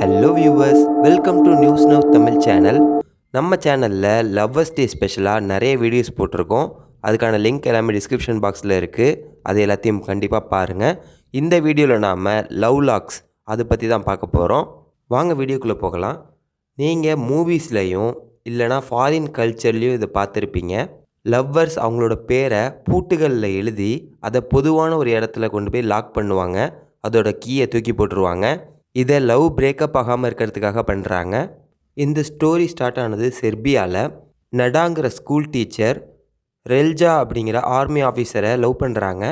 Hello viewers welcome to news now Tamil channel நம்ம சேனலில் lovers day ஸ்பெஷலாக நிறைய வீடியோஸ் போட்டிருக்கோம். அதுக்கான லிங்க் எல்லாமே டிஸ்கிரிப்ஷன் பாக்ஸில் இருக்குது அது எல்லாத்தையும் கண்டிப்பாக பாருங்கள் இந்த வீடியோவில் நாம் லவ் லாக்ஸ் அதை பற்றி தான் பார்க்க போகிறோம் வாங்க வீடியோக்குள்ளே போகலாம். நீங்கள் மூவிஸ்லேயும் இல்லைனா ஃபாரின் கல்ச்சர்லேயும் இதை பார்த்துருப்பீங்க. லவ்வர்ஸ் அவங்களோட பேரை பூட்டுகளில் எழுதி அதை பொதுவான ஒரு இடத்துல கொண்டு போய் லாக் பண்ணுவாங்க. அதோட கீயை தூக்கி போட்டுருவாங்க. இதை லவ் பிரேக்கப் ஆகாமல் இருக்கிறதுக்காக பண்ணுறாங்க இந்த ஸ்டோரி ஸ்டார்ட் ஆனது செர்பியாவில் நடாங்கிற ஸ்கூல் டீச்சர் ரெல்ஜா அப்படிங்கிற ஆர்மி ஆஃபீஸரை லவ் பண்ணுறாங்க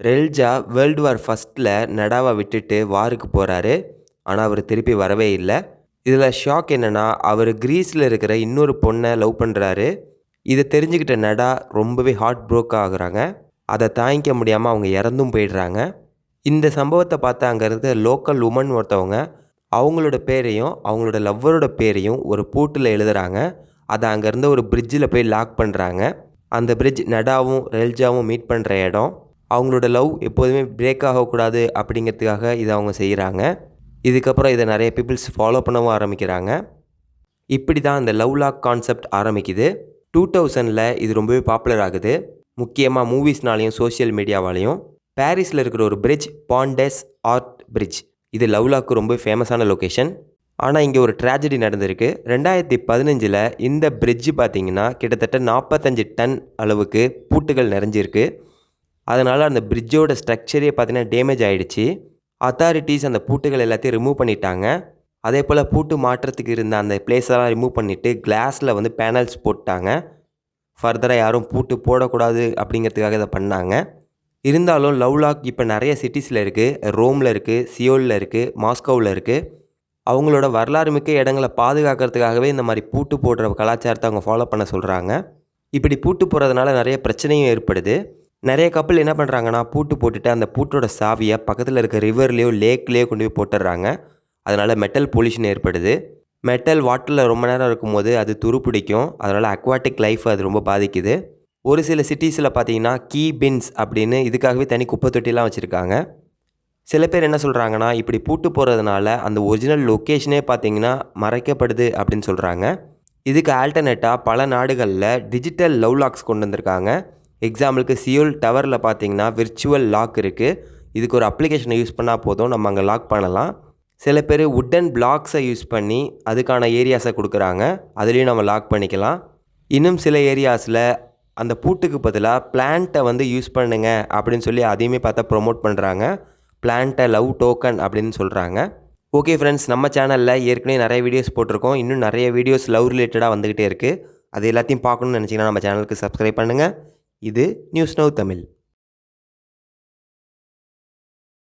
ரெல்ஜா வேர்ல்டு வார் ஃபஸ்ட்டில் நடாவை விட்டுட்டு வாருக்கு போகிறாரு ஆனால் அவர் திருப்பி வரவே இல்லை. இதில் ஷாக் என்னென்னா அவர் கிரீஸில் இருக்கிற இன்னொரு பொண்ணை லவ் பண்ணுறாரு இதை தெரிஞ்சுக்கிட்ட நடா ரொம்பவே ஹார்ட் ப்ரோக் ஆகுறாங்க. அதை தாங்கிக்க முடியாமல் அவங்க இறந்தும் போயிடுறாங்க. இந்த சம்பவத்தை பார்த்து அங்கே இருந்த லோக்கல் உமன் ஒருத்தவங்க அவங்களோட பேரையும் அவங்களோட லவ்வரோட பேரையும் ஒரு பூட்டில் எழுதுகிறாங்க அதை அங்கேருந்து ஒரு பிரிட்ஜில் போய் லாக் பண்ணுறாங்க அந்த பிரிட்ஜ் நடாவும் ரெல்ஜாவும் மீட் பண்ணுற இடம். அவங்களோட லவ் எப்போதுமே பிரேக் ஆகக்கூடாது அப்படிங்கிறதுக்காக இதை அவங்க செய்கிறாங்க இதுக்கப்புறம் இதை நிறைய பீப்புள்ஸ் ஃபாலோ பண்ணவும் ஆரம்பிக்கிறாங்க. இப்படி தான் அந்த லவ் லாக் கான்செப்ட் ஆரம்பிக்குது. டூ தௌசண்டில் இது ரொம்பவே பாப்புலர் ஆகுது. முக்கியமாக மூவிஸ்னாலையும் சோஷியல் மீடியாவாலையும் பாரிஸில் இருக்கிற ஒரு பிரிட்ஜ் பாண்டெஸ் ஆர்ட் பிரிட்ஜ் இது லவ்லாக்கு ரொம்ப ஃபேமஸான லொக்கேஷன் ஆனால் இங்கே ஒரு ட்ராஜடி நடந்திருக்கு. ரெண்டாயிரத்தி பதினஞ்சில் இந்த பிரிட்ஜ் பார்த்தீங்கன்னா கிட்டத்தட்ட நாற்பத்தஞ்சு டன் அளவுக்கு பூட்டுகள் நிறைஞ்சிருக்கு. அதனால் அந்த பிரிட்ஜோட ஸ்ட்ரக்சரே பார்த்திங்கன்னா டேமேஜ் ஆகிடுச்சு அத்தாரிட்டிஸ் அந்த பூட்டுகள் எல்லாத்தையும் ரிமூவ் பண்ணிட்டாங்க. அதே போல் பூட்டு மாற்றத்துக்கு இருந்த அந்த பிளேஸெல்லாம் ரிமூவ் பண்ணிவிட்டு கிளாஸில் வந்து பேனல்ஸ் போட்டாங்க. ஃபர்தராக யாரும் பூட்டு போடக்கூடாது அப்படிங்கிறதுக்காக இதை பண்ணாங்க. இருந்தாலும் லவ் லாக் இப்போ நிறைய சிட்டிஸில் இருக்குது ரோமில் இருக்குது சியோலில் இருக்குது மாஸ்கோவில் இருக்குது அவங்களோட வரலாறு மிக்க இடங்களை பாதுகாக்கிறதுக்காகவே இந்த மாதிரி பூட்டு போடுற கலாச்சாரத்தை அவங்க ஃபாலோ பண்ண சொல்கிறாங்க இப்படி பூட்டு போடுறதுனால நிறைய பிரச்சனையும் ஏற்படுது. நிறைய கப்பல் என்ன பண்ணுறாங்கன்னா பூட்டு போட்டுட்டு அந்த பூட்டோட சாவியை பக்கத்தில் இருக்க ரிவர்லேயோ லேக்லேயோ கொண்டு போய் போட்டுடுறாங்க. அதனால் மெட்டல் பொல்யூஷன் ஏற்படுது. மெட்டல் வாட்டரில் ரொம்ப நேரம் இருக்கும்போது அது துரு பிடிக்கும் அதனால் அக்வாட்டிக் லைஃப் அது ரொம்ப பாதிக்குது. ஒரு சில சிட்டிஸில் பார்த்தீங்கன்னா கீ பின்ஸ் அப்படின்னு இதுக்காகவே தனி குப்பை தொட்டிலாம் வச்சுருக்காங்க. சில பேர் என்ன சொல்கிறாங்கன்னா இப்படி பூட்டு போகிறதுனால அந்த ஒரிஜினல் லொக்கேஷனே பார்த்தீங்கன்னா மறைக்கப்படுது அப்படின்னு சொல்கிறாங்க இதுக்கு ஆல்டர்னேட்டாக பல நாடுகளில் டிஜிட்டல் லவ் லாக்ஸ் கொண்டு வந்திருக்காங்க. எக்ஸாம்பிளுக்கு சியோல் டவரில் பார்த்தீங்கன்னா விர்ச்சுவல் லாக் இருக்குது இதுக்கு ஒரு அப்ளிகேஷனை யூஸ் பண்ணால் போதும் நம்ம அங்கே லாக் பண்ணலாம். சில பேர் உட்டன் பிளாக்ஸை யூஸ் பண்ணி அதுக்கான ஏரியாஸை கொடுக்குறாங்க. அதுலேயும் நம்ம லாக் பண்ணிக்கலாம். இன்னும் சில ஏரியாஸில் அந்த பூட்டுக்கு பதிலாக பிளான்ட்டை வந்து யூஸ் பண்ணுங்க அப்படின்னு சொல்லி அதையுமே பார்த்தா ப்ரொமோட் பண்ணுறாங்க பிளான்ட்டை லவ் டோக்கன் அப்படின்னு சொல்கிறாங்க ஓகே ஃப்ரெண்ட்ஸ் நம்ம சேனலில் ஏற்கனவே நிறைய வீடியோஸ் போட்டிருக்கோம். இன்னும் நிறைய வீடியோஸ் லவ் ரிலேட்டடாக வந்துக்கிட்டே இருக்குது அது எல்லாத்தையும் பார்க்கணுன்னு நினச்சிங்கன்னா நம்ம சேனலுக்கு சப்ஸ்கிரைப் பண்ணுங்கள் இது நியூஸ் நவ் தமிழ்.